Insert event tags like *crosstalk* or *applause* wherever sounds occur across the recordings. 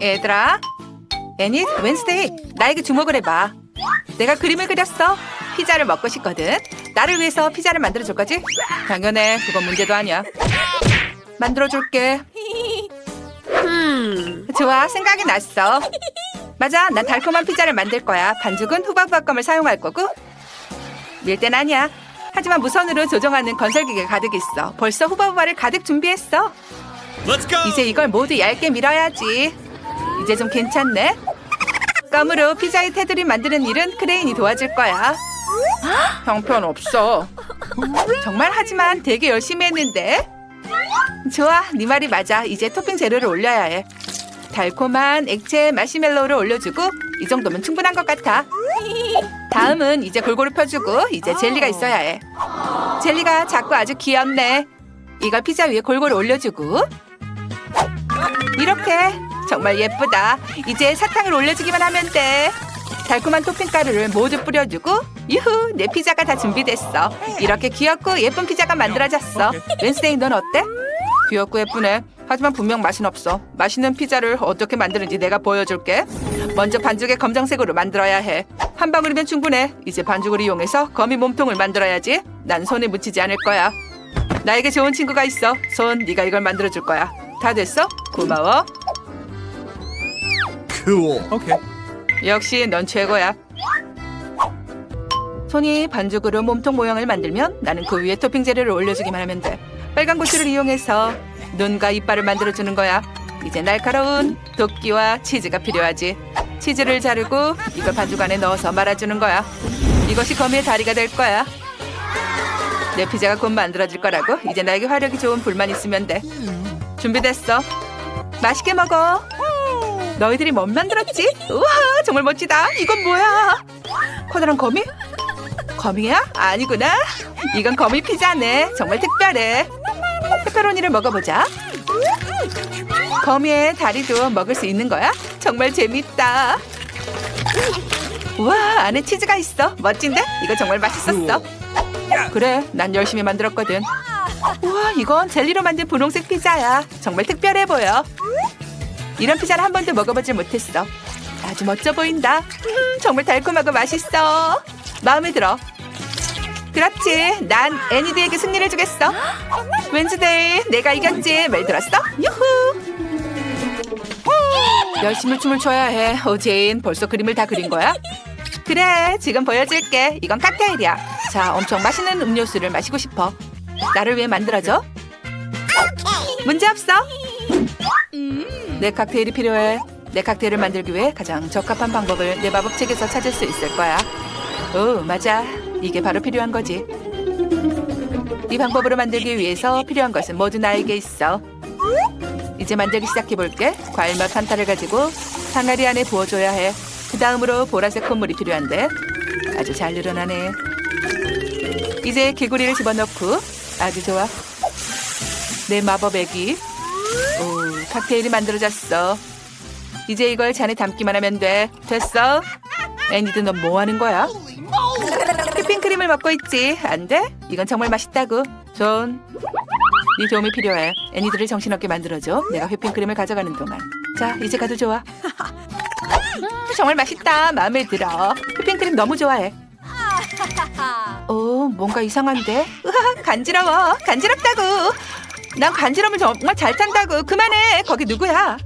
얘들아, 애니, 웬스데이, 나에게 주목을 해봐. 내가 그림을 그렸어. 피자를 먹고 싶거든. 나를 위해서 피자를 만들어 줄 거지? 당연해. 그건 문제도 아니야. 만들어 줄게. 좋아, 생각이 났어. 맞아, 난 달콤한 피자를 만들 거야. 반죽은 후바후바껌을 사용할 거고. 밀땐 아니야. 하지만 무선으로 조정하는 건설기가 가득 있어. 벌써 후바후바를 가득 준비했어. Let's go. 이제 이걸 모두 얇게 밀어야지. 이제 좀 괜찮네. 껌으로 피자의 테두리 만드는 일은 크레인이 도와줄 거야. 형편없어. 정말 하지만 되게 열심히 했는데. 좋아, 네 말이 맞아. 이제 토핑 재료를 올려야 해. 달콤한 액체 마시멜로우를 올려주고 이 정도면 충분한 것 같아. 다음은 이제 골고루 펴주고 이제 젤리가 있어야 해. 젤리가 작고 아주 귀엽네. 이걸 피자 위에 골고루 올려주고 이렇게 정말 예쁘다. 이제 사탕을 올려주기만 하면 돼. 달콤한 토핑 가루를 모두 뿌려주고 유후 내 피자가 다 준비됐어. 이렇게 귀엽고 예쁜 피자가 만들어졌어. 웬스데이 넌 어때? 귀엽고 예쁘네. 하지만 분명 맛은 없어. 맛있는 피자를 어떻게 만드는지 내가 보여줄게. 먼저 반죽에 검정색으로 만들어야 해. 한 방울이면 충분해. 이제 반죽을 이용해서 거미 몸통을 만들어야지. 난 손에 묻히지 않을 거야. 나에게 좋은 친구가 있어. 손, 네가 이걸 만들어줄 거야. 다 됐어? 고마워. Cool. Okay. 역시 넌 최고야. 손이 반죽으로 몸통 모양을 만들면 나는 그 위에 토핑 재료를 올려주기만 하면 돼. 빨간 고추를 이용해서 눈과 이빨을 만들어주는 거야. 이제 날카로운 도끼와 치즈가 필요하지. 치즈를 자르고 이걸 반죽 안에 넣어서 말아주는 거야. 이것이 거미의 다리가 될 거야. 내 피자가 곧 만들어질 거라고. 이제 나에게 화력이 좋은 불만 있으면 돼. 준비됐어. 맛있게 먹어. 너희들이 뭘 만들었지? 우와 정말 멋지다. 이건 뭐야? 커다란 거미? 거미야? 아니구나. 이건 거미 피자네. 정말 특별해. 페퍼로니를 먹어보자. 거미의 다리도 먹을 수 있는 거야? 정말 재밌다. 우와 안에 치즈가 있어. 멋진데? 이거 정말 맛있었어. 그래 난 열심히 만들었거든. 우와 이건 젤리로 만든 분홍색 피자야. 정말 특별해 보여. 이런 피자를 한 번도 먹어보질 못했어. 아주 멋져 보인다. 음, 정말 달콤하고 맛있어. 마음에 들어. 그렇지. 난 애니드에게 승리를 주겠어. 웬즈데이, 내가 이겼지. 말 들었어? 유후. 열심히 춤을 춰야 해. 오제인, 벌써 그림을 다 그린 거야? 그래, 지금 보여줄게. 이건 칵테일이야. 자, 엄청 맛있는 음료수를 마시고 싶어. 나를 위해 만들어줘. 문제 없어. 내 칵테일이 필요해. 내 칵테일을 만들기 위해 가장 적합한 방법을 내 마법책에서 찾을 수 있을 거야. 오, 맞아. 이게 바로 필요한 거지. 이 방법으로 만들기 위해서 필요한 것은 모두 나에게 있어. 이제 만들기 시작해 볼게. 과일맛 판타를 가지고 항아리 안에 부어줘야 해. 그 다음으로 보라색 콧물이 필요한데 아주 잘 늘어나네. 이제 개구리를 집어넣고 아주 좋아. 내 마법 애기. 오, 칵테일이 만들어졌어. 이제 이걸 잔에 담기만 하면 돼. 됐어? 애니드 넌 뭐 하는 거야? 휘핑크림을 먹고 있지. 안 돼? 이건 정말 맛있다고. 존. 네 도움이 필요해. 애니드를 정신없게 만들어줘. 내가 휘핑크림을 가져가는 동안. 자, 이제 가도 좋아. 음, *laughs* 정말 맛있다. 마음에 들어. 휘핑크림 너무 좋아해. *laughs* 오, 뭔가 이상한데? 으아, 간지러워. 간지럽다고. 난 간지럼을 정말 잘 탄다고. 그만해. 거기 누구야?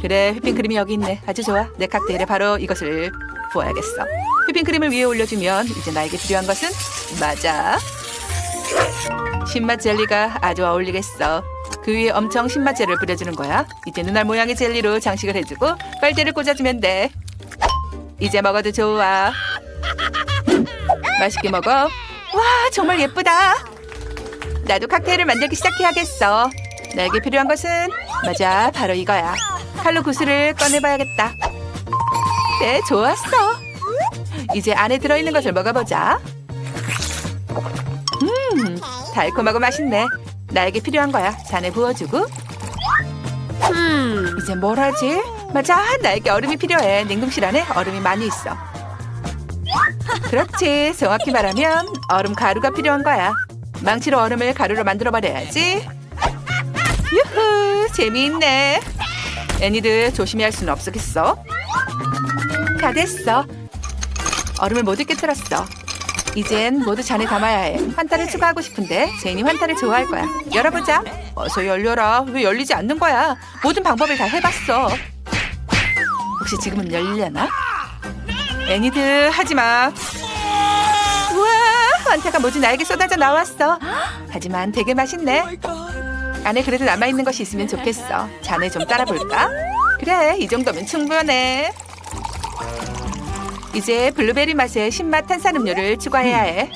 그래, 휘핑크림이 여기 있네. 아주 좋아. 내 칵테일에 바로 이것을 부어야겠어. 휘핑크림을 위에 올려주면 이제 나에게 필요한 것은 맞아. 신맛 젤리가 아주 어울리겠어. 그 위에 엄청 신맛 젤을 뿌려주는 거야. 이제 눈알 모양의 젤리로 장식을 해주고 빨대를 꽂아주면 돼. 이제 먹어도 좋아. 맛있게 먹어. 와, 정말 예쁘다. 나도 칵테일을 만들기 시작해야겠어. 나에게 필요한 것은 맞아, 바로 이거야. 칼로 구슬을 꺼내봐야겠다. 네, 좋았어. 이제 안에 들어있는 것을 먹어보자. 음, 달콤하고 맛있네. 나에게 필요한 거야. 잔에 부어주고. 이제 뭘 하지? 맞아, 나에게 얼음이 필요해. 냉동실 안에 얼음이 많이 있어. 그렇지. 정확히 말하면 얼음 가루가 필요한 거야. 망치로 얼음을 가루로 만들어 버려야지. 유후, 재미있네. 애니들 조심히 할 수는 없겠어. 다 됐어. 얼음을 모두 깨뜨렸어. 이젠 모두 잔에 담아야 해. 환타를 추가하고 싶은데 제인이 환타를 좋아할 거야. 열어보자. 어서 열려라. 왜 열리지 않는 거야? 모든 방법을 다 해봤어. 혹시 지금은 열리려나? 애니들 하지 마. 환타가 모두 나에게 쏟아져 나왔어. 하지만 되게 맛있네. 안에 그래도 남아있는 것이 있으면 좋겠어. 잔에 좀 따라볼까? 그래, 이 정도면 충분해. 이제 블루베리 맛의 신맛 탄산음료를 추가해야 해.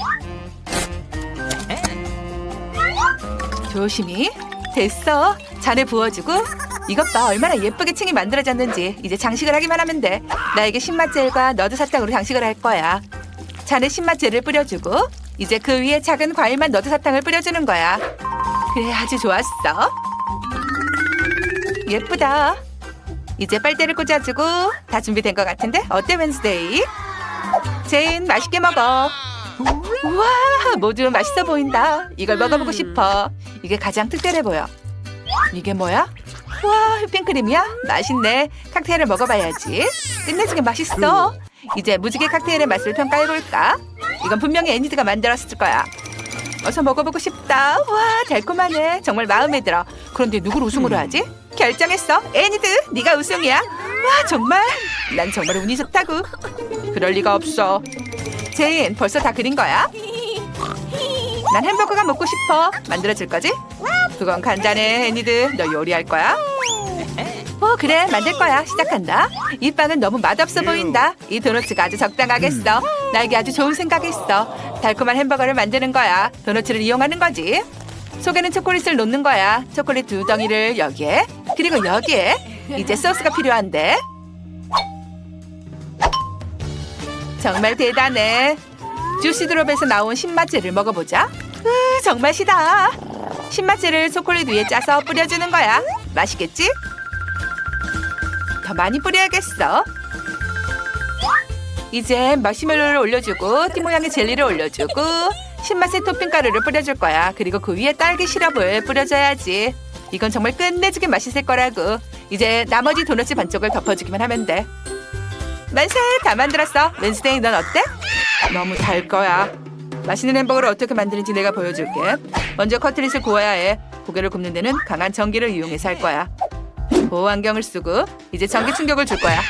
조심히. 됐어. 잔에 부어주고. 이것 봐, 얼마나 예쁘게 층이 만들어졌는지. 이제 장식을 하기만 하면 돼. 나에게 신맛 젤과 너드 사탕으로 장식을 할 거야. 잔에 신맛 젤을 뿌려주고, 이제 그 위에 작은 과일맛 너드 사탕을 뿌려주는 거야. 그래, 아주 좋았어. 예쁘다. 이제 빨대를 꽂아주고 다 준비된 것 같은데 어때 웬스데이? 제인 맛있게 먹어. 우와 모두 맛있어 보인다. 이걸 먹어보고 싶어. 이게 가장 특별해 보여. 이게 뭐야? 와 휘핑크림이야? 맛있네. 칵테일을 먹어봐야지. 끝내주게 맛있어. 이제 무지개 칵테일의 맛을 평가해볼까? 이건 분명히 애니드가 만들었을 거야. 어서 먹어보고 싶다. 와 달콤하네. 정말 마음에 들어. 그런데 누굴 우승으로 하지? 결정했어. 애니드, 네가 우승이야. 와 정말? 난 정말 운이 좋다고. 그럴 리가 없어. 제인, 벌써 다 그린 거야? 난 햄버거가 먹고 싶어. 만들어줄 거지? 그건 간단해, 애니드. 너 요리할 거야? 어 그래 만들 거야. 시작한다. 이 빵은 너무 맛없어 보인다. 이 도너츠가 아주 적당하겠어. 나에게 아주 좋은 생각했어. 달콤한 햄버거를 만드는 거야. 도너츠를 이용하는 거지. 속에는 초콜릿을 놓는 거야. 초콜릿 두 덩이를 여기에 그리고 여기에 이제 소스가 필요한데. 정말 대단해. 주시드롭에서 나온 신맛제를 먹어보자. 으, 정말 시다. 신맛제를 초콜릿 위에 짜서 뿌려주는 거야. 맛있겠지? 더 많이 뿌려야겠어. 이제 마시멜로를 올려주고 티 모양의 젤리를 올려주고 신맛의 토핑 가루를 뿌려줄 거야. 그리고 그 위에 딸기 시럽을 뿌려줘야지. 이건 정말 끝내주게 맛있을 거라고. 이제 나머지 도넛 반쪽을 덮어주기만 하면 돼. 만세 다 만들었어. 웬스데이 넌 어때? 너무 달 거야. 맛있는 햄버거를 어떻게 만드는지 내가 보여줄게. 먼저 커트릿을 구워야 해. 고개를 굽는 데는 강한 전기를 이용해서 할 거야. 보호 안경을 쓰고 이제 전기 충격을 줄 거야.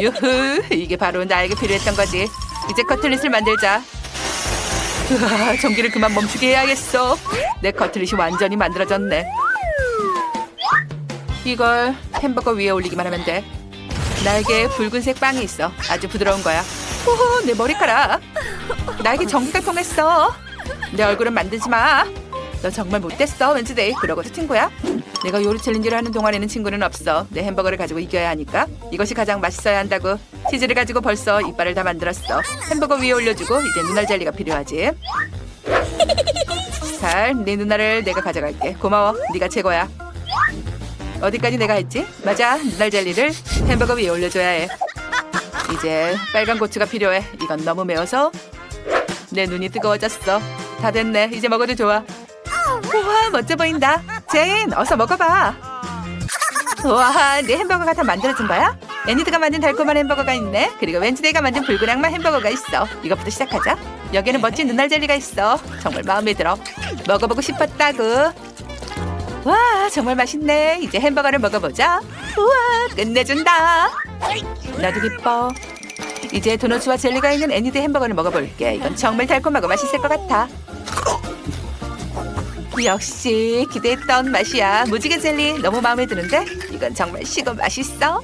유후, 이게 바로 나에게 필요했던 거지. 이제 커틀릿을 만들자. 으아, 전기를 그만 멈추게 해야겠어. 내 커틀릿이 완전히 만들어졌네. 이걸 햄버거 위에 올리기만 하면 돼. 나에게 붉은색 빵이 있어. 아주 부드러운 거야. 오, 내 머리카락. 나에게 전기가 통했어. 내 얼굴은 만들지 마. 너 정말 못됐어, 웬즈데이. 그러고도 친구야? 내가 요리 챌린지를 하는 동안에는 친구는 없어. 내 햄버거를 가지고 이겨야 하니까. 이것이 가장 맛있어야 한다고. 치즈를 가지고 벌써 이빨을 다 만들었어. 햄버거 위에 올려주고 이제 눈알 젤리가 필요하지. 잘, 네 누나를 내가 가져갈게. 고마워. 네가 최고야. 어디까지 내가 했지? 맞아. 눈알 젤리를 햄버거 위에 올려줘야 해. 이제 빨간 고추가 필요해. 이건 너무 매워서 내 눈이 뜨거워졌어. 다 됐네. 이제 먹어도 좋아. 우와 멋져 보인다. 제인 어서 먹어봐. 우와 내 햄버거가 다 만들어진 거야? 애니드가 만든 달콤한 햄버거가 있네. 그리고 웬즈데이가 만든 붉은 악마 햄버거가 있어. 이것부터 시작하자. 여기에는 멋진 눈알 젤리가 있어. 정말 마음에 들어. 먹어보고 싶었다고. 와 정말 맛있네. 이제 햄버거를 먹어보자. 우와 끝내준다. 나도 기뻐. 이제 도너츠와 젤리가 있는 애니드 햄버거를 먹어볼게. 이건 정말 달콤하고 맛있을 것 같아. 역시 기대했던 맛이야. 무지개 젤리 너무 마음에 드는데 이건 정말 시고 맛있어.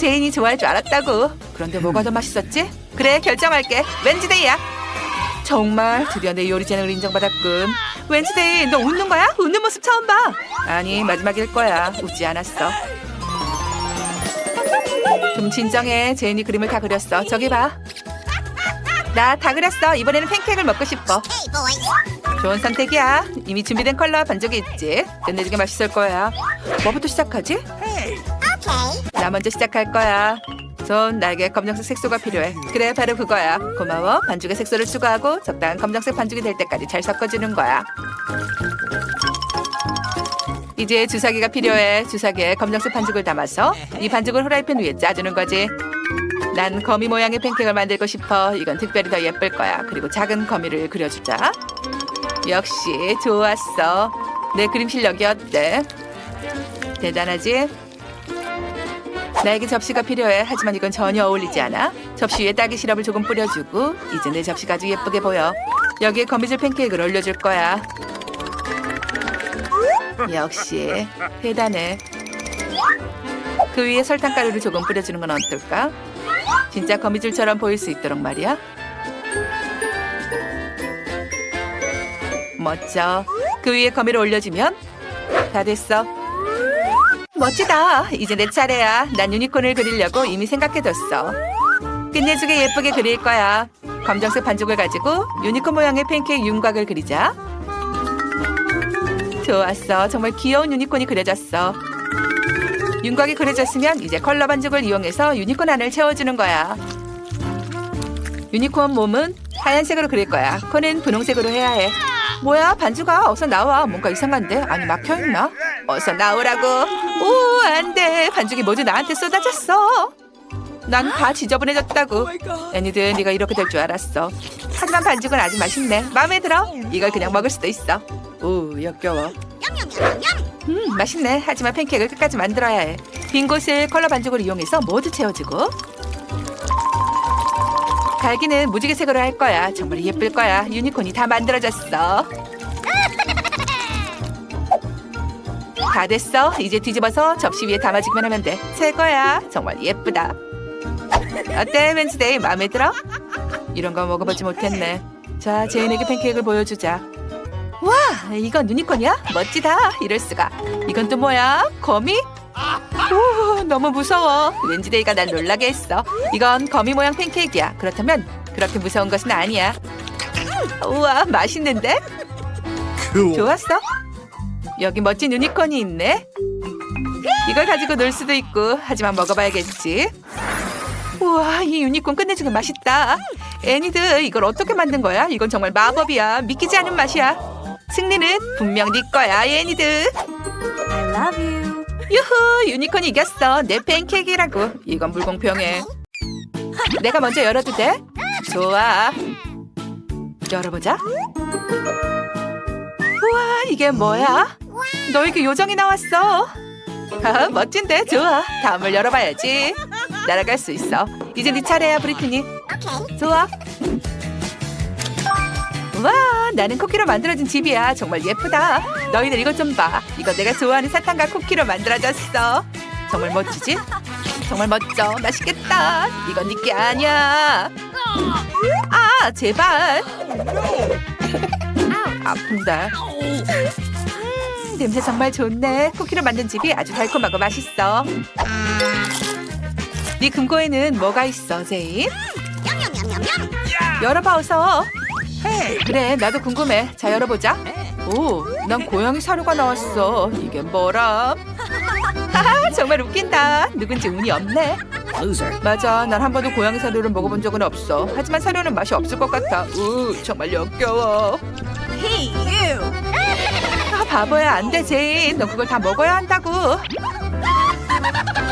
제인이 좋아할 줄 알았다고. 그런데 뭐가 더 맛있었지? 그래 결정할게. 웬즈데이야. 정말 드디어 내 요리 재능을 인정받았군. 웬즈데이 너 웃는 거야? 웃는 모습 처음 봐. 아니 마지막일 거야. 웃지 않았어. 좀 진정해. 제인이 그림을 다 그렸어. 저기 봐. 나 다 그렸어. 이번에는 팬케이크를 먹고 싶어. 좋은 선택이야. 이미 준비된 컬러와 반죽이 있지. 끝내주게 맛있을 거야. 뭐부터 시작하지? 나 먼저 시작할 거야. 전 나에게 검정색 색소가 필요해. 그래, 바로 그거야. 고마워. 반죽에 색소를 추가하고 적당한 검정색 반죽이 될 때까지 잘 섞어주는 거야. 이제 주사기가 필요해. 주사기에 검정색 반죽을 담아서 이 반죽을 후라이팬 위에 짜주는 거지. 난 거미 모양의 팬케이크를 만들고 싶어. 이건 특별히 더 예쁠 거야. 그리고 작은 거미를 그려주자. 역시 좋았어. 내 그림 실력이 어때? 대단하지? 나에게 접시가 필요해. 하지만 이건 전혀 어울리지 않아. 접시 위에 딸기 시럽을 조금 뿌려주고 이제 내 접시가 아주 예쁘게 보여. 여기에 거미줄 팬케이크를 올려줄 거야. 역시 대단해. 그 위에 설탕가루를 조금 뿌려주는 건 어떨까? 진짜 거미줄처럼 보일 수 있도록 말이야. 멋져. 그 위에 거미를 올려주면 다 됐어. 멋지다. 이제 내 차례야. 난 유니콘을 그리려고 이미 생각해뒀어. 끝내주게 예쁘게 그릴 거야. 검정색 반죽을 가지고 유니콘 모양의 팬케이크 윤곽을 그리자. 좋았어. 정말 귀여운 유니콘이 그려졌어. 윤곽이 그려졌으면 이제 컬러 반죽을 이용해서 유니콘 안을 채워주는 거야. 유니콘 몸은 하얀색으로 그릴 거야. 코는 분홍색으로 해야 해. 뭐야 반주가? 어서 나와. 뭔가 이상한데? 아니 막혀있나? 어서 나오라고. 오 안돼. 반죽이 모두 나한테 쏟아졌어. 난 다 지저분해졌다고. 애니들 네가 이렇게 될 줄 알았어. 하지만 반죽은 아주 맛있네. 마음에 들어? 이걸 그냥 먹을 수도 있어. 오 역겨워. 음 맛있네. 하지만 팬케이크를 끝까지 만들어야 해빈 곳을 컬러 반죽을 이용해서 모두 채워주고 갈기는 무지개색으로 할 거야. 정말 예쁠 거야. 유니콘이 다 만들어졌어. *laughs* 다 됐어. 이제 뒤집어서 접시 위에 담아주기만 하면 돼. 최고야. 정말 예쁘다. 어때, 웬즈데이? 마음에 들어? 이런 거 먹어보지 못했네. 자, 제인에게 팬케이크를 보여주자. 와, 이건 유니콘이야? 멋지다. 이럴 수가. 이건 또 뭐야? 거미? 오, 너무 무서워. 웬즈데이가 날 놀라게 했어. 이건 거미 모양 팬케이크야. 그렇다면 그렇게 무서운 것은 아니야. 우와, 맛있는데? Cool. 좋았어. 여기 멋진 유니콘이 있네. 이걸 가지고 놀 수도 있고, 하지만 먹어봐야겠지. 우와, 이 유니콘 끝내주는 맛있다. 애니들, 이걸 어떻게 만든 거야? 이건 정말 마법이야. 믿기지 않은 맛이야. 승리는 분명 네 거야, 애니들. I love you. 유후 유니콘이 이겼어. 내 팬케이크라고. 이건 불공평해. 내가 먼저 열어도 돼? 좋아. 열어보자. 우와 이게 뭐야? 너에게 요정이 나왔어. 아, 멋진데? 좋아. 다음을 열어봐야지. 날아갈 수 있어. 이제 네 차례야 브리트니. 좋아 와 나는 쿠키로 만들어진 집이야. 정말 예쁘다. 너희들 이것 좀 봐. 이거 내가 좋아하는 사탕과 쿠키로 만들어졌어. 정말 멋지지? 정말 멋져. 맛있겠다. 이건 네게 아니야. 아 제발. 아픈다. 음, 냄새 정말 좋네. 쿠키로 만든 집이 아주 달콤하고 맛있어. 네 금고에는 뭐가 있어 제인? 열어봐 어서 그래 나도 궁금해. 자 열어보자. 오 난 고양이 사료가 나왔어. 이게 뭐람? 하하 정말 웃긴다. 누군지 운이 없네. Loser. 맞아 난 한 번도 고양이 사료를 먹어본 적은 없어. 하지만 사료는 맛이 없을 것 같아. 우 정말 역겨워. Hey, you. 아 바보야 안 돼 제인 너 그걸 다 먹어야 한다고.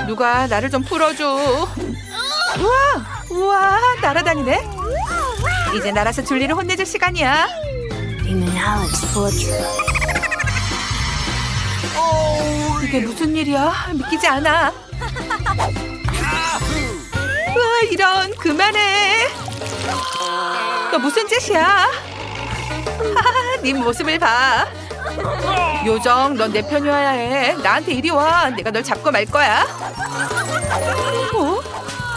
누가 나를 좀 풀어줘 우와 우와 날아다니네 이제 날아서 줄리를 혼내줄 시간이야. 이게 무슨 일이야? 믿기지 않아. 우와, 이런 그만해. 너 무슨 짓이야? 하하, 네 모습을 봐. 요정, 넌 내 편이어야 해. 나한테 이리 와. 내가 널 잡고 말 거야.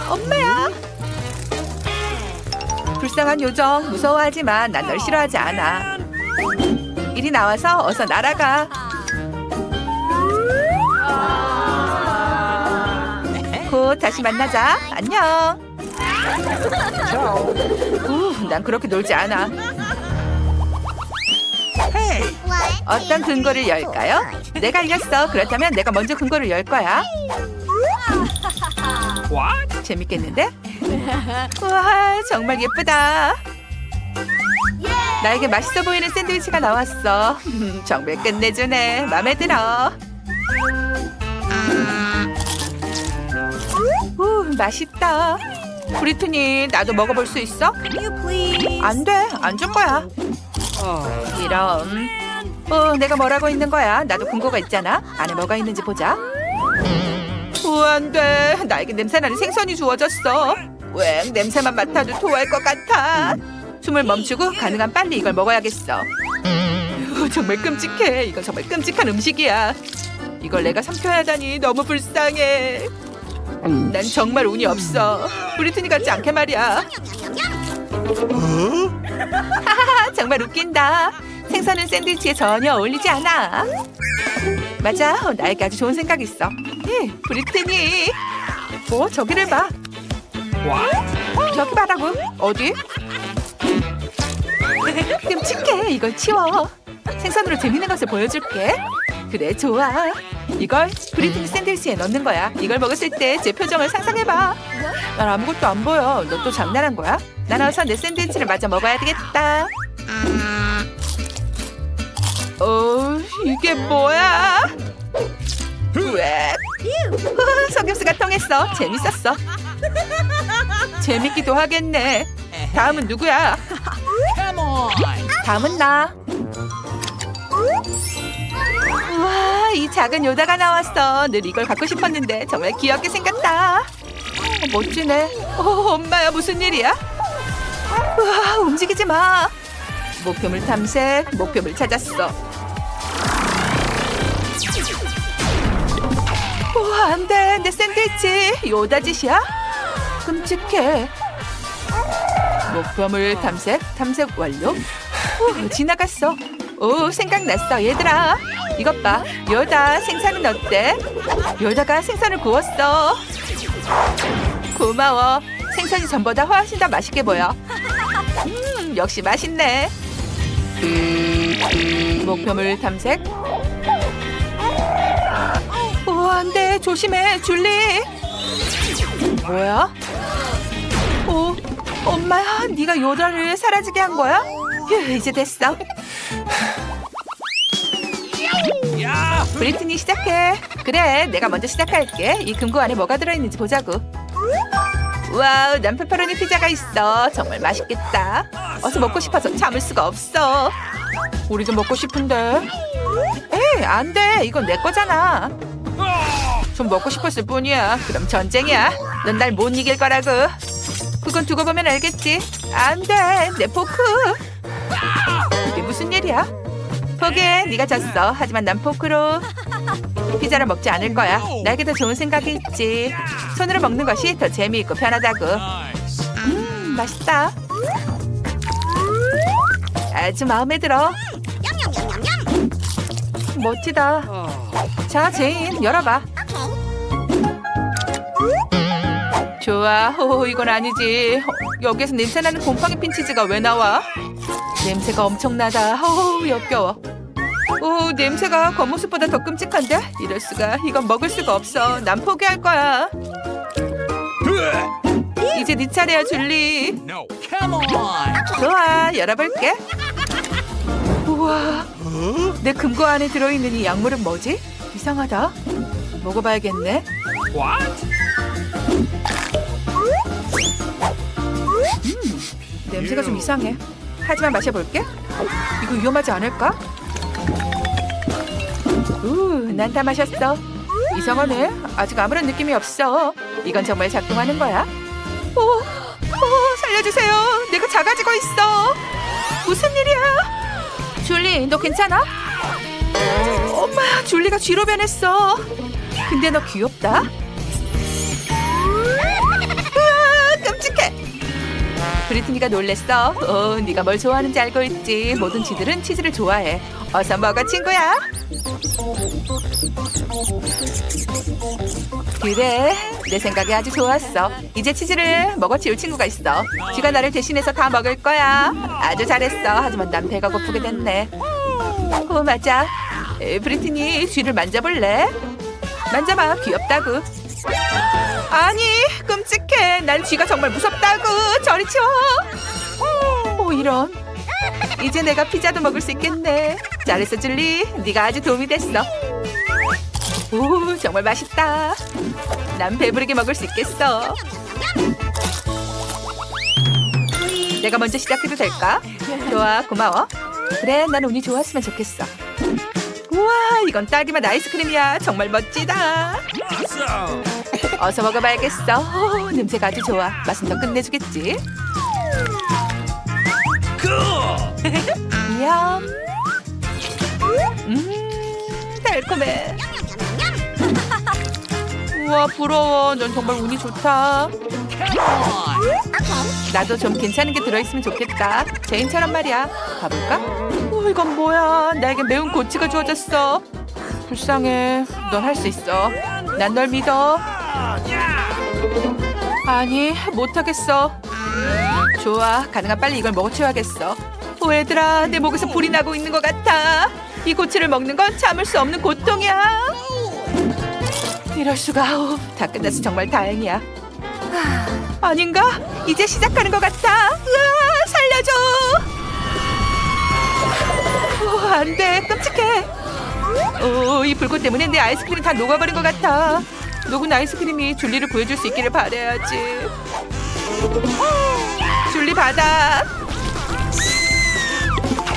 어? 엄마야. 불쌍한 요정, 무서워하지만 난 널 싫어하지 않아. 이리 나와서 어서 날아가. 곧 다시 만나자. 안녕. 우, 난 그렇게 놀지 않아. 어떤 금고를 열까요? 내가 이겼어. 그렇다면 내가 먼저 금고를 열 거야. What? 재밌겠는데? *laughs* 우와, 정말 예쁘다. 나에게 맛있어 보이는 샌드위치가 나왔어. 음, *laughs* 정말 끝내주네. 맘에 들어. 우, 맛있다. 브리트니, 나도 먹어볼 수 있어? 안 돼, 안 줄 거야. 이런. 어, 내가 뭐라고 있는 거야? 나도 금고가 있잖아. 안에 뭐가 있는지 보자. 우와, 안 돼. 나에게 냄새나는 생선이 주어졌어. 왜 냄새만 맡아도 토할 것 같아. 숨을 멈추고 가능한 빨리 이걸 먹어야겠어. 어, 정말 끔찍해. 이건 정말 끔찍한 음식이야. 이걸 내가 삼켜야 하다니 너무 불쌍해. 난 정말 운이 없어. 브리트니 같지 않게 말이야. 하하, *laughs* 정말 웃긴다. 생선은 샌드위치에 전혀 어울리지 않아. 맞아, 어, 나에게 아주 좋은 생각이 있어. 예, 브리트니. 뭐 저기를 봐. 저기 봐라고. 어디? 끔찍해. 이걸 치워. 생선으로 재밌는 것을 보여줄게. 그래, 좋아. 이걸 브리트니 샌드위치에 넣는 거야. 이걸 먹었을 때 제 표정을 상상해봐. 난 아무것도 안 보여. 너 또 장난한 거야? 난 어서 내 샌드위치를 마저 먹어야 되겠다. 어, 이게 뭐야? 왜? 속임수가 *laughs* 통했어. 재밌었어. *laughs* 재밌기도 하겠네. 다음은 누구야? 다음은 나. 우와, 이 작은 요다가 나왔어. 늘 이걸 갖고 싶었는데 정말 귀엽게 생겼다. 어, 멋지네. 어, 엄마야 무슨 일이야? 우와, 움직이지 마. 목표물 탐색, 목표물 찾았어. 안 돼. 내 샌드위치. 요다 짓이야? 끔찍해. 목표물 탐색, 탐색 완료. 후, 지나갔어. 오, 생각났어, 얘들아. 이것 봐. 요다 생선은 어때? 요다가 생선을 구웠어. 고마워. 생선이 전보다 훨씬 더 맛있게 보여. 음, 역시 맛있네. 목표물 탐색. 안 돼. 조심해, 줄리. 뭐야? 오, 엄마야, 네가 요다를 사라지게 한 거야? 휴, 이제 됐어. 브리트니 시작해. 그래, 내가 먼저 시작할게. 이 금고 안에 뭐가 들어있는지 보자고. 와우, 난 페퍼로니 피자가 있어. 정말 맛있겠다. 어서 먹고 싶어서 참을 수가 없어. 우리 좀 먹고 싶은데. 에이, 안 돼. 이건 내 거잖아. 좀 먹고 싶었을 뿐이야. 그럼 전쟁이야. 넌 날 못 이길 거라고. 그건 두고 보면 알겠지. 안 돼. 내 포크. 이게 무슨 일이야? 포기해. 네가 졌어. 하지만 난 포크로 피자를 먹지 않을 거야. 나에게 더 좋은 생각이 있지. 손으로 먹는 것이 더 재미있고 편하다고. 음, 맛있다. 아주 마음에 들어. 멋지다. 자, 제인, 열어봐. 좋아. 호 이건 아니지. 어, 여기에서 냄새나는 곰팡이 핀 치즈가 왜 나와? 냄새가 엄청나다. 어 역겨워. 오, 냄새가 겉모습보다 더 끔찍한데? 이럴 수가. 이건 먹을 수가 없어. 난 포기할 거야. 이제 네 차례야, 줄리. 좋아, 열어볼게. 우와, 내 금고 안에 들어있는 이 약물은 뭐지? 이상하다. 먹어봐야겠네. What? 냄새가 좀 이상해. 하지만 마셔볼게. 이거 위험하지 않을까? 우, 난 다 마셨어. 이상하네. 아직 아무런 느낌이 없어. 이건 정말 작동하는 거야. 오, 오, 살려주세요. 내가 작아지고 있어. 무슨 일이야? 줄리, 너 괜찮아? 엄마, 줄리가 쥐로 변했어. 근데 너 귀엽다. 브리트니가 놀랬어. 어, 네가 뭘 좋아하는지 알고 있지. 모든 쥐들은 치즈를 좋아해. 어서 먹어, 친구야. 그래, 내 생각이 아주 좋았어. 이제 치즈를 먹어 치울 친구가 있어. 쥐가 나를 대신해서 다 먹을 거야. 아주 잘했어. 하지만 난 배가 고프게 됐네. 어, 맞아. 에, 브리트니, 쥐를 만져볼래? 만져봐, 귀엽다고. 아니, 끔찍해. 난 쥐가 정말 무섭다고. 저리 치워. 오, 이런. 이제 내가 피자도 먹을 수 있겠네. 잘했어, 줄리. 네가 아주 도움이 됐어. 오, 정말 맛있다. 난 배부르게 먹을 수 있겠어. 내가 먼저 시작해도 될까? 좋아, 고마워. 그래, 난 운이 좋았으면 좋겠어. 우와, 이건 딸기맛 아이스크림이야. 정말 멋지다. 어서 먹어봐야겠어. 오, 냄새가 아주 좋아. 맛은 더 끝내주겠지. 이야. *laughs* 음, 달콤해. 우와, 부러워. 넌 정말 운이 좋다. 나도 좀 괜찮은 게 들어있으면 좋겠다. 제인처럼 말이야. 가볼까? 어, 이건 뭐야? 나에게 매운 고치가 주어졌어. 불쌍해. 넌 할 수 있어. 난 널 믿어. 아니, 못하겠어. 좋아. 가능한 빨리 이걸 먹어치워야겠어. 어, 얘들아, 내 목에서 불이 나고 있는 것 같아. 이 고치를 먹는 건 참을 수 없는 고통이야. 이럴 수가. 어, 다 끝나서 정말 다행이야. 하, 아닌가? 이제 시작하는 것 같아. 으아, 살려줘. 어, 안 돼. 끔찍해. 어, 이 불꽃 때문에 내 아이스크림이 다 녹아버린 것 같아. 녹은 아이스크림이 줄리를 구해줄 수 있기를 바라야지. 줄리 받아.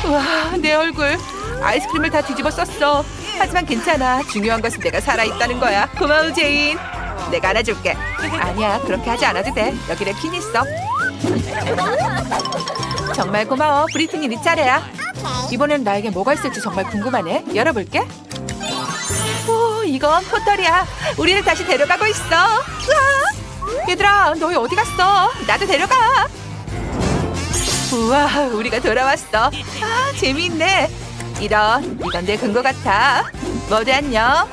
와, 내 얼굴. 아이스크림을 다 뒤집어 썼어. 하지만 괜찮아. 중요한 것은 내가 살아있다는 거야. 고마워, 제인. 내가 안아줄게. 아니야, 그렇게 하지 않아도 돼. 여기 랩킨 있어. 정말 고마워. 브리트니 네 차례야. 이번엔 나에게 뭐가 있을지 정말 궁금하네. 열어볼게. 오, 이건 포털이야. 우리를 다시 데려가고 있어. 우와. 얘들아, 너희 어디 갔어? 나도 데려가. 우와, 우리가 돌아왔어. 아, 재미있네. 이런, 이건 내 근거 같아. 모두 안녕.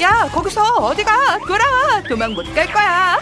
야, 거기서 어디 가? 돌아와. 도망 못 갈 거야.